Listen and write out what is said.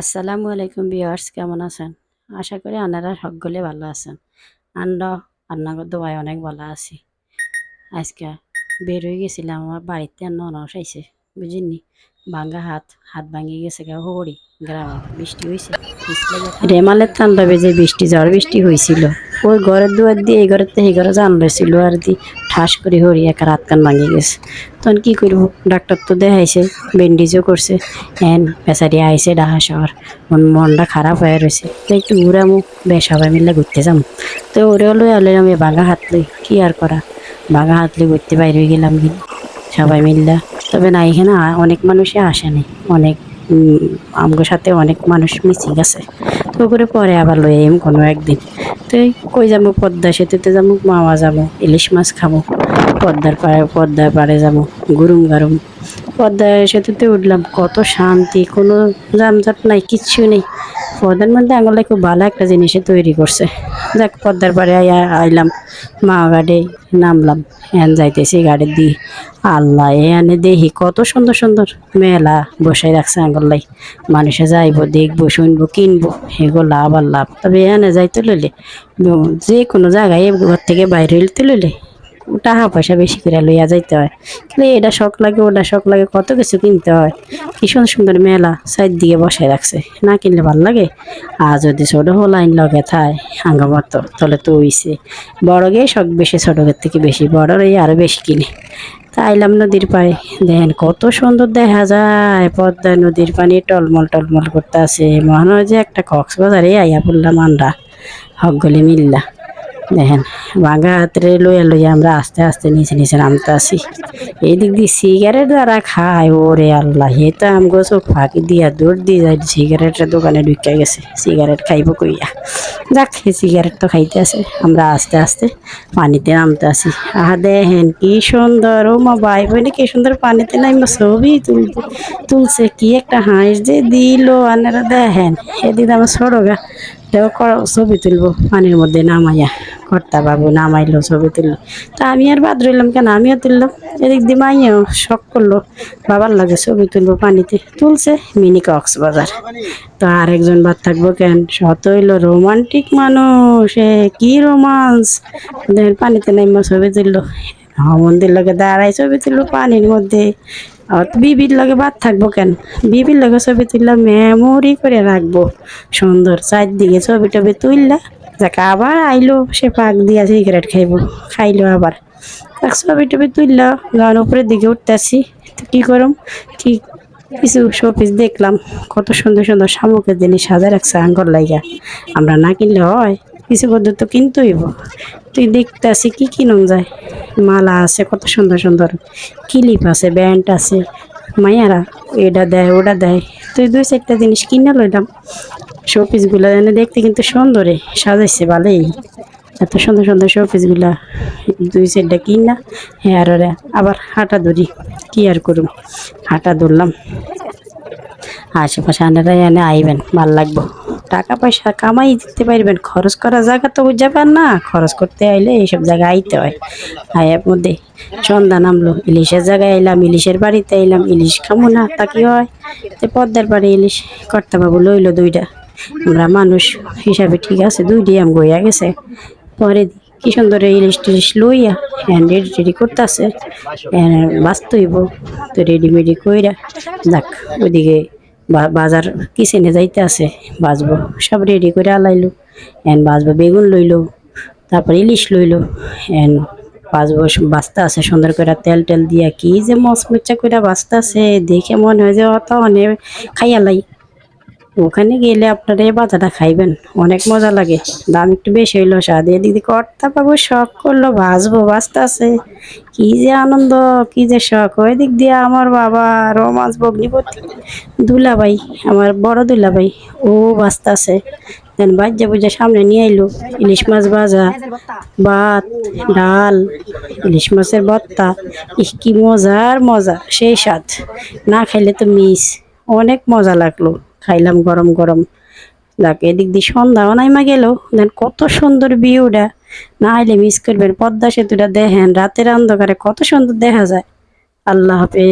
আসসালামু আলাইকুম বিয়ার্স কেমন আছেন? আশা করি আনারা সকলে ভালো আছেন। আমরা আন্নাগর দোয়ায় অনেক ভালো আছি। আজকে বের হয়ে গেছিলাম, আমার বাড়িতে ননস আইছে বুঝিনি ভাঙ্গা হাত হাত ভাঙি গেছে গা হরি গ্রামে বৃষ্টি হয়েছে রেমালের তান্ডবে যে বৃষ্টি, ঝড় বৃষ্টি হয়েছিল ওই ঘরের দুয়ার দিয়ে, এই ঘরের থেকে এই ঘরে জানলেছিল আর দি ঠাস করে হরি একা রাত কান ভাঙি গেছে। তখন কি করব? ডাক্তার তো দেখাইছে ব্যান্ডেজও করছে। হ্যান বেচারি আইসে ডাহা শহর। মন মনটা খারাপ হয়ে রয়েছে। তো একটু ঘুরামু, বেশ সবাই মিলে ঘুরতে যাম। তো ওরে লই আলে আমি বাঘা হাত লই, কি আর করা? বাঘা হাত লই ঘুরতে বাইরে গেলাম কি? সবাই মিললা। তবে না, এখানে অনেক মানুষই আসেনি অনেক আমগোর সাথে অনেক মানুষ মিশি গেছে তো করে পরে আবার লই এম কোনো একদিন। তো কই যাব পদ্মা সেতুতে যাব, মামা যাব, ইলিশ মাছ খাব, পদ্মার পাড়ে পদ্মার পাড়ে যাব, গরুম গরুম। পদ্মা সেতুতে উঠলাম, কত শান্তি, কোনো যানজট নাই, কিচ্ছু নেই। পদ্মার মধ্যে আঙুলে খুব ভালো একটা জিনিসে তৈরি করছে। যাক পাড়ে আইয়া- আইলাম, মা গাড়ি নামলাম, এন যাইতেছি গাড়ির দি। আল্লাহ এনে দেখি কত সুন্দর সুন্দর মেলা বসাই রাখছে আঙ্গল্লাই মানুষে যাইব, দেখব, শুনব, কিনবো এগুলো লাভ আর লাভ। তবে এনে যাইতে লইলে যে কোনো জায়গায় ঘর থেকে বাইরে লইলে টাকা পয়সা বেশি করে লইয়া যাইতে হয়। কিন্তু এটা শখ লাগে, ওটা শখ লাগে, কত কিছু কিনতে হয়। কি সুন্দর সুন্দর মেলা সাইড দিকে বসাই রাখছে। না কিনলে ভালো লাগে? আর যদি ছোটো ছোট লাইন লগে থায় হাঙ্গা মতো, তাহলে তো হইছে। বড় গিয়ে শখ বেশি ছোটদের থেকে বেশি। বড় এই আরও বেশি কিনে। তা আইলাম নদীর পাড়ে। দেখেন কত সুন্দর দেখা যায়। পদ্মা নদীর পানি টলমল টলমল করতে আছে। মনে হয় যে একটা কক্সবাজারে আইয়া পড়লাম আমরা। হকগলি মিল্লা। দেখেন বাঙ্গা হাতরে লইয়া লইয়া আমরা আস্তে আস্তে নিচে নিচে নামতে আসি এই দিয়ে সিগারেট যারা খায়, ওরে আল্লাহ হে তো আমগো চোখ ফাঁকি দিয়া দৌড় দিয়ে যায় সিগারেটের দোকানে ঢুকে গেছে সিগারেট খাইব কইয়া। যাক হে সিগারেট তো খাইতে আছে আমরা আস্তে আস্তে পানিতে নামতে আসি আহা, দেখেন কি সুন্দর, ও মা ভাই বোনে, কি সুন্দর পানিতে নাইমা ছবি তুলতে, তুলছে, কি একটা হাঁস যে দিল, আনারা দেখেন, এদিকে আমার ছোটো দেখো ছবি তুলবো, পানির মধ্যে নামাইয়া, কর্তা বাবু নামাইলো ছবি তুললো। তা আমি আর বাদ রইলাম কেন? আমিও তুললাম। এদিক দিয়ে মাইয়াও শখ করল, বাবার লাগে ছবি তুলবো পানিতে। তুলছে মিনি কক্সবাজার। তো আরেকজন বাদ থাকব কেন? শত হইল রোমান্টিক মানুষ, এ কি রোমান্স? পানিতে নাইমা ছবি তুললো। মন্দির লগে দাঁড়াই ছবি তুললো পানির মধ্যে। বিবির লগে বাদ থাকব কেন? বিবির লগে ছবি তুললাম মেমোরি করে রাখব। সুন্দর, চারদিকে ছবি টবি তুললা যাকে আবার আইলো, সে পাক দিয়া সিগারেট খাইবো, খাইলো আবার। এক ছবি টবি তুললা গান উপরের দিকে উঠতেছি, তো কী করম? কি, কিছু শোপিস দেখলাম, কত সুন্দর সুন্দর শামুকের জিনিস সাজা রাখছে আঙ্গর লাইগা। আমরা না কিনলে হয়। কিছু পদ্ধতি তো কিনতে হইব। তুই দেখতে আসি কি কিনম যায়। মালা আছে, কত সুন্দর সুন্দর। ক্লিপ আছে, ব্যান্ড আছে। মাইয়ারা এটা দেয়, ওটা দেয়। তুই দুই চারটা জিনিস কিনে লইলাম। শোপিসগুলো এনে দেখতে কিন্তু সুন্দরে সাজাইছে ভালোই। এত সুন্দর সুন্দর শোপিসগুলা, দুই চারটা কিনা হ্যাঁ আর আবার হাঁটা ধরি, কি আর করুম? হাঁটা ধরলাম। আশেপাশে আনারা এনে আইবেন, ভালো লাগবো। টাকা পয়সা কামাই দিতে পারবেন, খরচ করা জায়গা তো বুঝাবেন না, খরচ করতে আইলে এইসব জায়গায় আইতে হয়। আয়ের মধ্যে সন্ধ্যা নামলো, ইলিশের জায়গায় আইলাম, ইলিশের বাড়িতে আইলাম, ইলিশ খামো না, তা কি হয়? তো পদ্মার বাড়ি ইলিশ কর্তা বাবু লইলো দুইটা। আমরা মানুষ হিসাবে ঠিক আছে দুইটি আম গইয়া গেছে। পরে কি সুন্দর ইলিশ টিলিশ লইয়া হ্যান্ড রেডি টেডি করতেছে বাঁচতে হইব তো রেডিমেডি কইরা যাক, ওইদিকে বাজার কিচেনে যাইতে আছে বাজবো সব রেডি করে আলাইলো, এন বাজবো বেগুন লইলো, তারপর ইলিশ লইল, এন বাজবো বাঁচতে আছে, সুন্দর করে তেল টেল দিয়া কি যে মচমচা করে বাঁচতে আছে দেখে মনে হয় যে অত অনেক খাইয়ালাই ওখানে গেলে আপনারা এই বাজাটা খাইবেন। অনেক মজা লাগে। দাম একটু বেশি হইল স্বাদ এদিকে কর্তা পাবো, শখ করল ভাজবো বাঁচতে আছে। কি যে আনন্দ, কি যে শখ। ওই দিক দিয়ে আমার বাবা রোমাঞ্চ ভগ্নিপতি, দুলাভাই, আমার বড় দুলাভাই, ও বাঁচতে আছে। দেন বাজ্যা বুঝা সামনে নিয়ে আইলো, ইলিশ মাছ ভাজা, ভাত, ডাল, ইলিশ মাছের ভর্তা। ইহ, কি মজার মজা, সেই স্বাদ। না খাইলে তো মিস, অনেক মজা লাগল। খাইলাম গরম গরম। দেখ, এদিক দিয়ে সন্ধ্যাও নাইমা গেল। দেন কত সুন্দর ভিউটা। না আইলে মিস করবেন পদ্মা সেতুটা দেখেন, রাতের অন্ধকারে কত সুন্দর দেখা যায়। আল্লাহ হাফেজ।